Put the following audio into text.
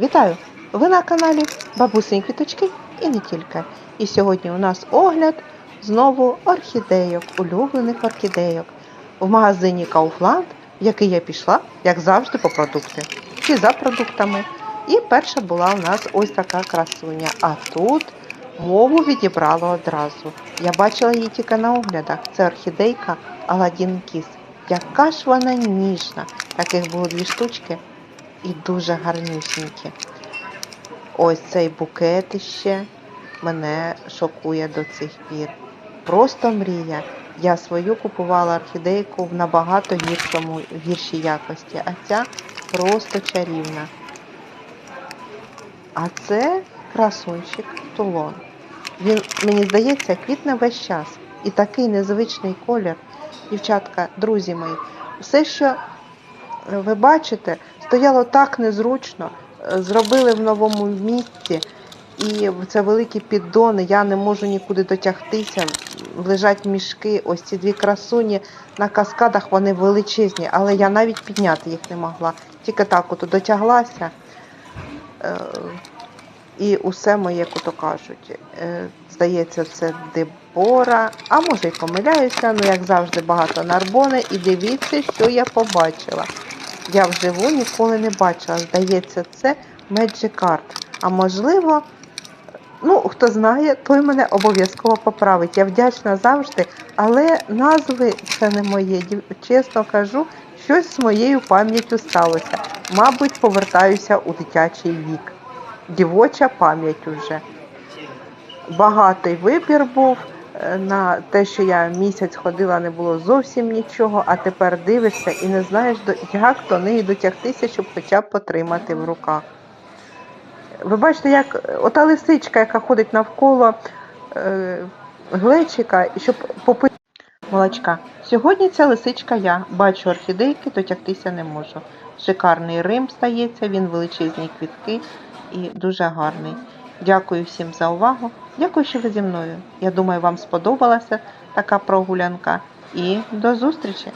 Вітаю! Ви на каналі Бабусині Квіточки і не тільки. І сьогодні у нас огляд знову орхідейок, улюблених орхідейок в магазині Kaufland, в який я пішла, як завжди, по продукти чи за продуктами. І перша була у нас ось така красуня. А тут мову відібрала одразу. Я бачила її тільки на оглядах. Це орхідейка Аладдін Кіс. Яка ж вона ніжна. Таких було дві штучки і дуже гарнюсінькі. Ось цей букет іще мене шокує до цих пір. Просто мрія. Я свою купувала орхідейку в набагато гіршому, гіршій якості, а ця просто чарівна. А це красунчик тулон. Він, мені здається, квітне весь час. І такий незвичний колір. Дівчатка, друзі мої, все, що ви бачите, стояло так незручно, е, зробили в новому місці, і це великі піддони, я не можу нікуди дотягтися. Лежать мішки, ось ці дві красуні на каскадах, вони величезні, але я навіть підняти їх не могла. Тільки так от дотяглася. Е, І усе моє, як то кажуть. Е, Здається, це Дебора. А може й помиляюся, ну як завжди багато нарбони. І дивіться, що я побачила. Я вживу ніколи не бачила. Здається, це Magic. А можливо, ну хто знає, той мене обов'язково поправить. Я вдячна завжди, але назви це не моє. Чесно кажу, щось з моєю пам'яттю сталося. Мабуть, повертаюся у дитячий вік. Дівоча пам'ять уже. Багатий вибір був. На те, що я місяць ходила, не було зовсім нічого, а тепер дивишся і не знаєш, як до неї дотягтися, щоб хоча б потримати в руках. Ви бачите, як ота лисичка, яка ходить навколо е, глечика, щоб попити молочка. Сьогодні ця лисичка я бачу орхідейки, дотягтися не можу. Шикарний Рим стається, він величезні квітки і дуже гарний. Дякую всім за увагу. Дякую, що ви зі мною. Я думаю, вам сподобалася така прогулянка. І до зустрічі!